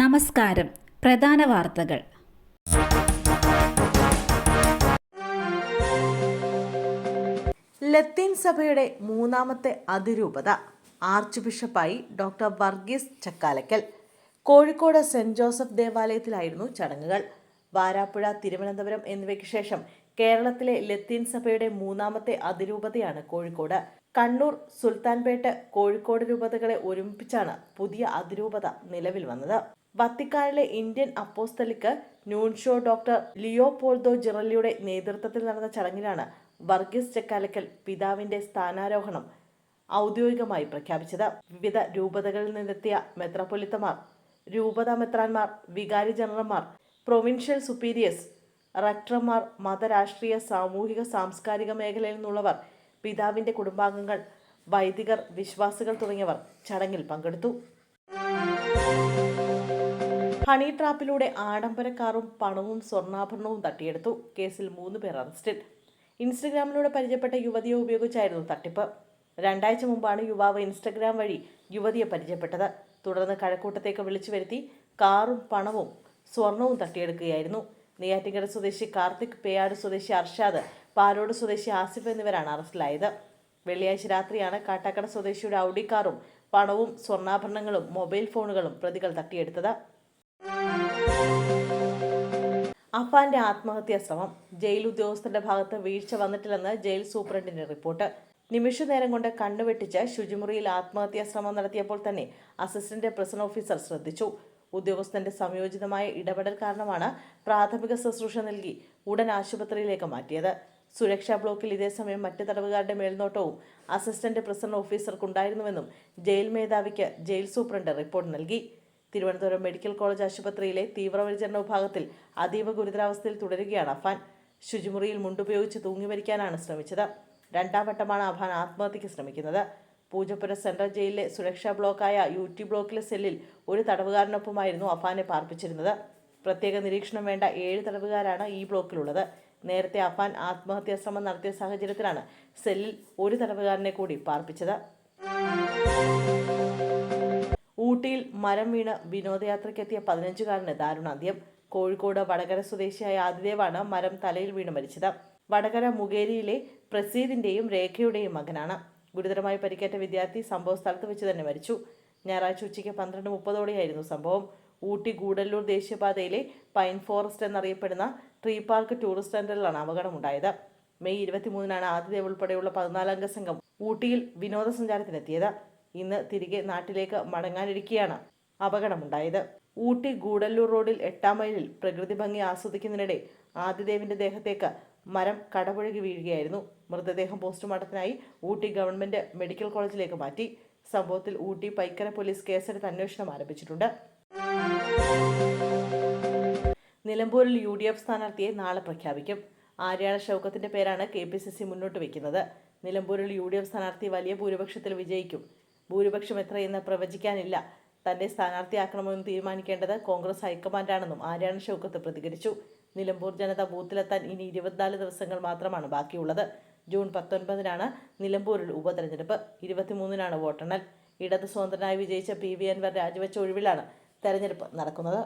നമസ്കാരം. പ്രധാന വാർത്തകൾ. ലത്തീൻ സഭയുടെ മൂന്നാമത്തെ അതിരൂപത arch ബിഷപ്പായി doctor Varghese Chakkalakkal. Kozhikode Saint Joseph ദേവാലയത്തിലായിരുന്നു ചടങ്ങുകൾ. വാരാപ്പുഴ തിരുവനന്തപുരം എന്നിവയ്ക്ക് ശേഷം കേരളത്തിലെ ലത്തീൻ സഭയുടെ മൂന്നാമത്തെ അതിരൂപതയാണ് കോഴിക്കോട്. കണ്ണൂർ സുൽത്താൻപേട്ട് കോഴിക്കോട് രൂപതകളെ ഒരുമിപ്പിച്ചാണ് പുതിയ അതിരൂപത നിലവിൽ വന്നത്. വത്തിക്കാനിലെ Indian apostolic nuncio doctor Leopoldo ജിറല്ലിയുടെ നേതൃത്വത്തിൽ നടന്ന ചടങ്ങിലാണ് വർഗീസ് ചക്കാലക്കൽ പിതാവിന്റെ സ്ഥാനാരോഹണം ഔദ്യോഗികമായി പ്രഖ്യാപിച്ചത്. വിവിധ രൂപതകളിൽ നിന്നെത്തിയ മെത്രാപ്പൊലിത്തമാർ രൂപത മെത്രാന്മാർ വികാരി ജനറൽമാർ പ്രൊവിൻഷ്യൽ സുപ്പീരിയേഴ്സ് റക്ടർമാർ മതരാഷ്ട്രീയ സാമൂഹിക സാംസ്കാരിക മേഖലയിൽ നിന്നുള്ളവർ പിതാവിന്റെ കുടുംബാംഗങ്ങൾ വൈദികർ വിശ്വാസികൾ തുടങ്ങിയവർ ചടങ്ങിൽ പങ്കെടുത്തു. ഹണി ട്രാപ്പിലൂടെ ആഡംബര കാറും പണവും സ്വർണാഭരണവും തട്ടിയെടുത്തു. കേസിൽ മൂന്ന് പേർ അറസ്റ്റിൽ. ഇൻസ്റ്റഗ്രാമിലൂടെ പരിചയപ്പെട്ട യുവതിയെ ഉപയോഗിച്ചായിരുന്നു തട്ടിപ്പ്. രണ്ടാഴ്ച മുമ്പാണ് യുവാവ് ഇൻസ്റ്റഗ്രാം വഴി യുവതിയെ പരിചയപ്പെട്ടത്. തുടർന്ന് കഴക്കൂട്ടത്തേക്ക് വിളിച്ചു വരുത്തി കാറും പണവും സ്വർണവും തട്ടിയെടുക്കുകയായിരുന്നു. നെയ്യാറ്റിങ്കര സ്വദേശി കാർത്തിക് പേയാട് സ്വദേശി അർഷാദ് പാലോട് സ്വദേശി ആസിഫ് എന്നിവരാണ് അറസ്റ്റിലായത്. വെള്ളിയാഴ്ച രാത്രിയാണ് കാട്ടാക്കട സ്വദേശിയുടെ ഔഡി കാറും പണവും സ്വർണാഭരണങ്ങളും മൊബൈൽ ഫോണുകളും പ്രതികൾ തട്ടിയെടുത്തത്. അഫാന്റെ ആത്മഹത്യാ ശ്രമം. ജയിൽ ഉദ്യോഗസ്ഥന്റെ ഭാഗത്ത് വീഴ്ച വന്നിട്ടില്ലെന്ന് ജയിൽ സൂപ്രണ്ടിന്റെ റിപ്പോർട്ട്. നിമിഷ നേരം കൊണ്ട് കണ്ണുവെട്ടിച്ച് ശുചിമുറിയിൽ ആത്മഹത്യാ ശ്രമം നടത്തിയപ്പോൾ തന്നെ അസിസ്റ്റന്റ് പ്രസൺ ഓഫീസർ ശ്രദ്ധിച്ചു. ഉദ്യോഗസ്ഥന്റെ സംയോജിതമായ ഇടപെടൽ കാരണമാണ് പ്രാഥമിക ശുശ്രൂഷ നൽകി ഉടൻ ആശുപത്രിയിലേക്ക് മാറ്റിയത്. സുരക്ഷാ ബ്ലോക്കിൽ ഇതേസമയം മറ്റ് തടവുകാരുടെ മേൽനോട്ടവും അസിസ്റ്റന്റ് പ്രസിഡന്റ് ഓഫീസർക്കുണ്ടായിരുന്നുവെന്നും ജയിൽ മേധാവിക്ക് ജയിൽ സൂപ്രണ്ട് റിപ്പോർട്ട് നൽകി. തിരുവനന്തപുരം മെഡിക്കൽ കോളേജ് ആശുപത്രിയിലെ തീവ്രപരിചരണ വിഭാഗത്തിൽ അതീവ ഗുരുതരാവസ്ഥയിൽ തുടരുകയാണ് അഫാൻ. ശുചിമുറിയിൽ മുണ്ടുപയോഗിച്ച് തൂങ്ങിമരിക്കാനാണ് ശ്രമിച്ചത്. രണ്ടാം വട്ടമാണ് അഫാൻ ആത്മഹത്യയ്ക്ക് ശ്രമിക്കുന്നത്. പൂജപ്പുര സെൻട്രൽ ജയിലിലെ സുരക്ഷാ ബ്ലോക്കായ യു ടി ബ്ലോക്കിലെ സെല്ലിൽ ഒരു തടവുകാരനൊപ്പമായിരുന്നു അഫാനെ പാർപ്പിച്ചിരുന്നത്. പ്രത്യേക നിരീക്ഷണം വേണ്ട ഏഴ് തടവുകാരാണ് ഈ ബ്ലോക്കിലുള്ളത്. നേരത്തെ അഫാൻ ആത്മഹത്യാ ശ്രമം നടത്തിയ സാഹചര്യത്തിലാണ് സെല്ലിൽ ഒരു തടവുകാരനെ കൂടി പാർപ്പിച്ചത്. ഊട്ടിയിൽ മരം വീണ് വിനോദയാത്രയ്ക്കെത്തിയ പതിനഞ്ചുകാരന് ദാരുണാന്ത്യം. കോഴിക്കോട് വടകര സ്വദേശിയായ ആദിദേവാണ് മരം തലയിൽ വീണ് മരിച്ചത്. വടകര മുകേരിയിലെ പ്രസീദിന്റെയും രേഖയുടെയും മകനാണ്. ഗുരുതരമായി പരിക്കേറ്റ വിദ്യാർത്ഥി സംഭവ സ്ഥലത്ത് വെച്ച് തന്നെ മരിച്ചു. ഞായറാഴ്ച ഉച്ചയ്ക്ക് പന്ത്രണ്ട് മുപ്പതോടെയായിരുന്നു സംഭവം. ഊട്ടി ഗൂഡല്ലൂർ ദേശീയപാതയിലെ പൈൻ ഫോറസ്റ്റ് എന്നറിയപ്പെടുന്ന ട്രീ പാർക്ക് ടൂറിസ്റ്റ് സെന്ററിലാണ് അപകടമുണ്ടായത്. മെയ് ഇരുപത്തിമൂന്നിനാണ് ആദിദേവ് ഉൾപ്പെടെയുള്ള പതിനാലംഗ സംഘം ഊട്ടിയിൽ വിനോദസഞ്ചാരത്തിനെത്തിയത്. ഇന്ന് തിരികെ നാട്ടിലേക്ക് മടങ്ങാനിരിക്കെയാണ് അപകടമുണ്ടായത്. ഊട്ടി ഗൂഡല്ലൂർ റോഡിൽ എട്ടാം മൈലിൽ പ്രകൃതി ഭംഗി ആസ്വദിക്കുന്നതിനിടെ ആദിദേവിന്റെ ദേഹത്തേക്ക് മരം കടപുഴകി വീഴുകയായിരുന്നു. മൃതദേഹം പോസ്റ്റ്മോർട്ടത്തിനായി ഊട്ടി ഗവൺമെന്റ് മെഡിക്കൽ കോളേജിലേക്ക് മാറ്റി. സംഭവത്തിൽ ഊട്ടി പൈക്കര പോലീസ് കേസെടുത്ത് അന്വേഷണം ആരംഭിച്ചിട്ടുണ്ട്. നിലമ്പൂരിൽ യു ഡി എഫ് സ്ഥാനാർത്ഥിയെ നാളെ പ്രഖ്യാപിക്കും. ആര്യാണ ഷൗക്കത്തിന്റെ പേരാണ് കെ പി സി സി മുന്നോട്ട് വയ്ക്കുന്നത് നിലമ്പൂരിൽ യു ഡി എഫ് സ്ഥാനാർത്ഥി വലിയ ഭൂരിപക്ഷത്തിൽ വിജയിക്കും. ഭൂരിപക്ഷം എത്രയെന്ന് പ്രവചിക്കാനില്ല. തന്നെ സ്ഥാനാർത്ഥിയാക്കണമെന്ന് തീരുമാനിക്കേണ്ടത് കോൺഗ്രസ് ഹൈക്കമാൻഡാണെന്നും ആര്യാണ ഷൗക്കത്ത് പ്രതികരിച്ചു. നിലമ്പൂർ ജനത ബൂത്തിലെത്താൻ ഇനി ഇരുപത്തിനാല് ദിവസങ്ങൾ മാത്രമാണ് ബാക്കിയുള്ളത്. ജൂൺ പത്തൊൻപതിനാണ് നിലമ്പൂരിൽ ഉപതെരഞ്ഞെടുപ്പ്. ഇരുപത്തിമൂന്നിനാണ് വോട്ടെണ്ണൽ. ഇടത് സ്വതന്ത്രനായി വിജയിച്ച പി വി അൻവർ രാജിവെച്ച ഒഴിവിലാണ് തെരഞ്ഞെടുപ്പ് നടക്കുന്നത്.